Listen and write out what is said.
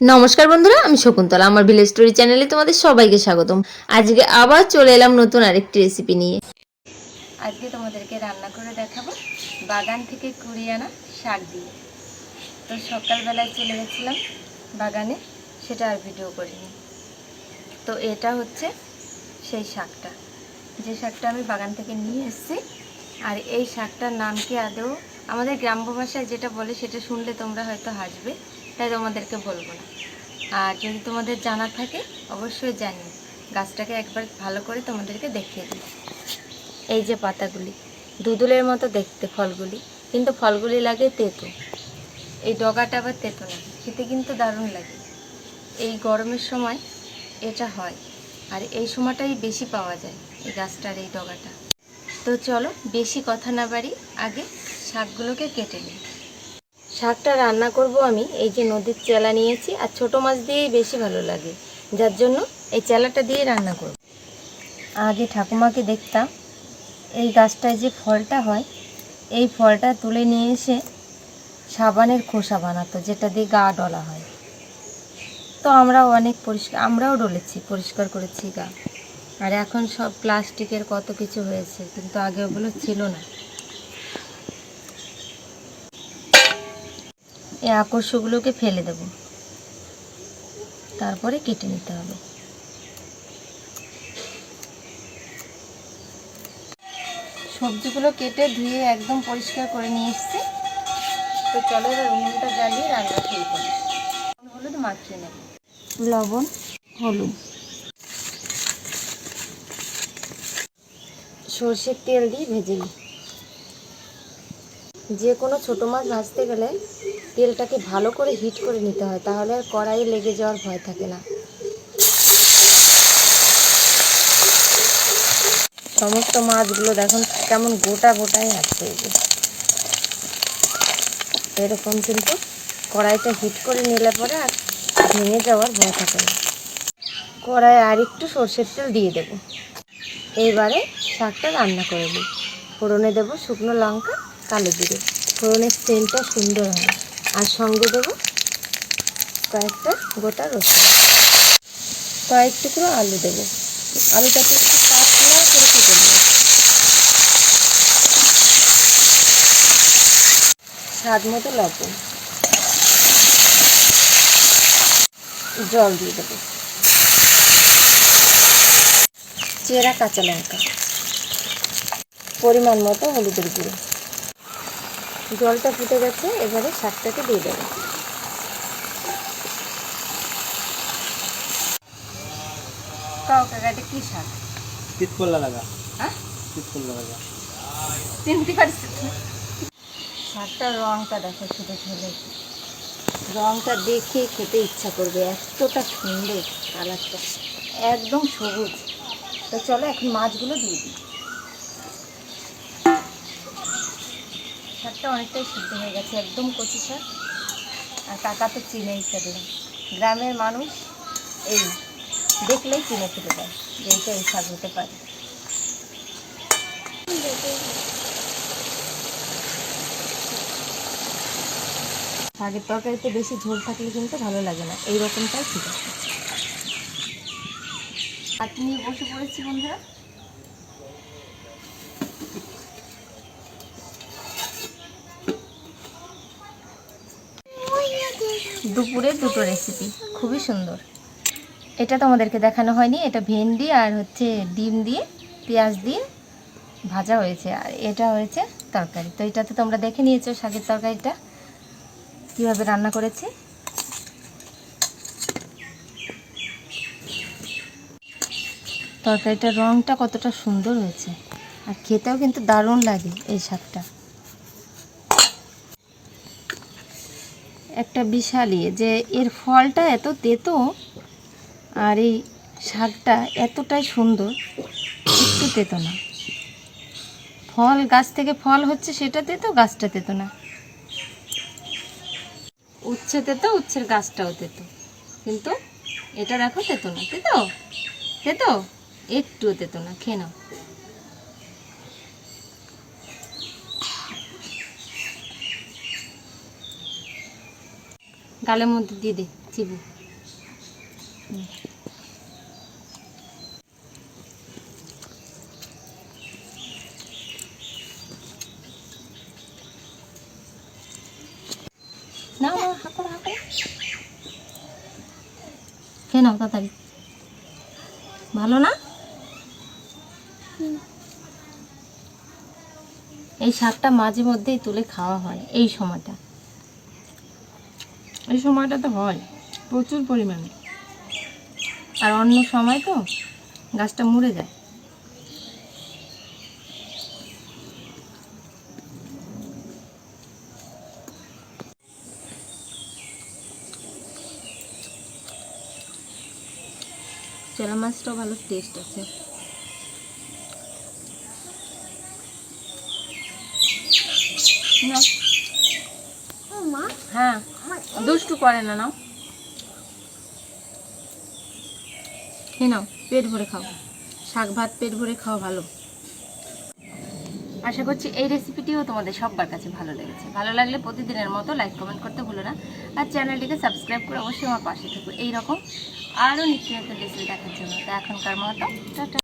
নমস্কার বন্ধুরা, আমি শকুন্তলা। আমার ভিলেজ স্টোরি চ্যানেলে তোমাদের সবাইকে স্বাগতম। আজকে আবার চলে এলাম নতুন আরেকটি রেসিপি নিয়ে। আজকে তোমাদেরকে রান্না করে দেখাবো বাগান থেকে কুড়িয়ে আনা শাক দিয়ে। তো সকালবেলায় চলে গেছিলাম বাগানে, সেটা আর ভিডিও করিনি। তো এটা হচ্ছে সেই শাকটা। যে শাকটা আমি বাগান থেকে নিয়ে এসেছি, আর এই শাকটার নাম কি আদৌ? আমাদের গ্রাম্য ভাষায় যেটা বলে সেটা শুনলে তোমরা হয়তো হাসবে। তাই তোমাদেরকে বলব না। আর যদি তোমাদের জানা থাকে, অবশ্যই জানি গাছটাকে একবার ভালো করে তোমাদেরকে দেখিয়ে দিই এই যে পাতাগুলি, দুদুলের মতো দেখতে ফলগুলি, কিন্তু ফলগুলি লাগে তেতো এই ডগাটা আবার তেতো না, খেতে কিন্তু দারুণ লাগে। এই গরমের সময় এটা হয়, আর এই সময়টাই বেশি পাওয়া যায় এই গাছটার এই ডগাটা। তো চলো, বেশি কথা না বাড়ি, আগে শাকগুলোকে কেটে নিই। শাকটা রান্না করব আমি। এই যে নদীর চেলা নিয়েছি আর ছোট মাছ দিয়েই বেশি ভালো লাগে। যার জন্য এই চেলাটা দিয়ে রান্না করব। আগে ঠাকুমাকে দেখতাম, এই গাছটায় যে ফলটা হয়, এই ফলটা তুলে নিয়ে এসে সাবানের খোসা বানাতো, যেটা দিয়ে গা ডলা হয়। তো আমরাও অনেক পরিষ্কার, আমরাও ডলেছি, পরিষ্কার করেছি গা। আর এখন সব প্লাস্টিকের কত কিছু হয়েছে, কিন্তু আগে ওগুলো ছিল না। এই আকর্ষগুলোকে ফেলে দেব। তারপরে কেটে নিতে হবে। সবজিগুলো কেটে ধুয়ে একদম পরিষ্কার করে নিয়ে এসেছি। তো চলো এবার উনুনটা জ্বালিয়ে রান্না শুরু করি। হলুদ মাখিয়ে নেব। লবণ হলুদ। সর্ষের তেল দিয়ে ভেজে নিই। যে কোনো ছোটো মাছ ভাজতে গেলে তেলটাকে ভালো করে হিট করে নিতে হয়, তাহলে আর কড়াইয়ে লেগে যাওয়ার ভয় থাকে না। সমস্ত মাছগুলো দেখুন কেমন গোটা গোটাই আছে। এরকম কিন্তু কড়াইটা হিট করে নিলে পরে আর ভেঙে যাওয়ার ভয় থাকে না। কড়াই আর একটু সর্ষের তেল দিয়ে দেব। এইবারে শাকটা রান্না করে নিই। ফোড়নে দেবো শুকনো লঙ্কা, কালো জিরে। ফোড়নের সেন্টটা সুন্দর হয়। আর সঙ্গে দেবো কয়েকটা গোটা রসুন। কয়েক টুকরো আলু দেবো। আলুটাকে একটু পাতলা করে কেটে নেব। স্বাদ মতো লবণ। জল দিয়ে দেবো। চেরা কাঁচা লঙ্কা। পরিমাণ মতো হলুদের গুঁড়ো। জলটা ফুটে গেছে এবারে শাকটাকে দিয়ে দেবো। কাউ কাকাটা কি শাক? চিতকল্লা লাগা। হ্যাঁ? চিতকল্লা লাগা। চিনতে পারছি তো। শাকটার রঙটা দেখো শুধু ঝোলে রঙটা দেখে খেতে ইচ্ছা করবে এতটা সুন্দর কালারটা। একদম সবুজ। তো চলো এখন মাছগুলো দিয়ে দিই। শাকটা অনেকটাই সিদ্ধ হয়ে গেছে, একদম কচি শাক। আর কাকা তো চিনেই ফেললাম গ্রামের মানুষ এই দেখলেই চিনে ফেলে দেয় যে এইটা এই শাক হতে পারে। শাকের তরকারিতে বেশি ঝোল থাকলে কিন্তু ভালো লাগে না এই রকমটাই ঠিক আছে নিয়ে বসে পড়েছি বন্ধুরা। দুপুরে দুটো রেসিপি খুবই সুন্দর। এটা তোমাদেরকে দেখানো হয়নি। এটা ভেন্ডি আর হচ্ছে ডিম দিয়ে পেঁয়াজ দিয়ে ভাজা হয়েছে। আর এটা হয়েছে তরকারি। তো এটা তো তোমরা দেখে নিয়েছো শাকের তরকারিটা। কীভাবে রান্না করেছি? তরকারিটার রঙটা কতটা সুন্দর হয়েছে। আর খেতেও কিন্তু দারুণ লাগে এই শাকটা। একটা বিশাল যে এর ফলটা এত তেতো আর এই শাকটা এতটাই সুন্দর, একটু তেতো না। ফল, গাছ থেকে ফল হচ্ছে সেটা তেতো, গাছটা তেতো না। উচ্ছে তেতো, উচ্ছের গাছটাও তেতো। কিন্তু এটা দেখো তেতো না। তেতো? তেতো? একটুও তেতো না। খেয়ে নাও। গালের মধ্যে দিয়ে দে, চিবি। না নাও তাড়াতাড়ি। ভালো না? এই শাকটা মাঝে মধ্যেই তুলে খাওয়া হয়, এই সময়টা। এই সময়টাতে হয় প্রচুর পরিমাণে। আর অন্য সময় তো গাছটা মরে যায়। চেলা মাছটাও ভালো টেস্ট আছে। হ্যাঁ। দুষ্টু করে না, নাও। খেয়ে নাও, পেট ভরে খাও। শাক ভাত, পেট ভরে খাও ভালো। আশা করছি এই রেসিপিটিও তোমাদের সবার কাছে ভালো লেগেছে। ভালো লাগলে প্রতিদিনের মতো লাইক কমেন্ট করতে ভুলো না। আর চ্যানেলটিকে সাবস্ক্রাইব করে অবশ্যই আমার পাশে থাকো। এইরকম আরও নিত্য নতুন রেসিপি দেখার জন্য। তো এখনকার মতো, টাটা।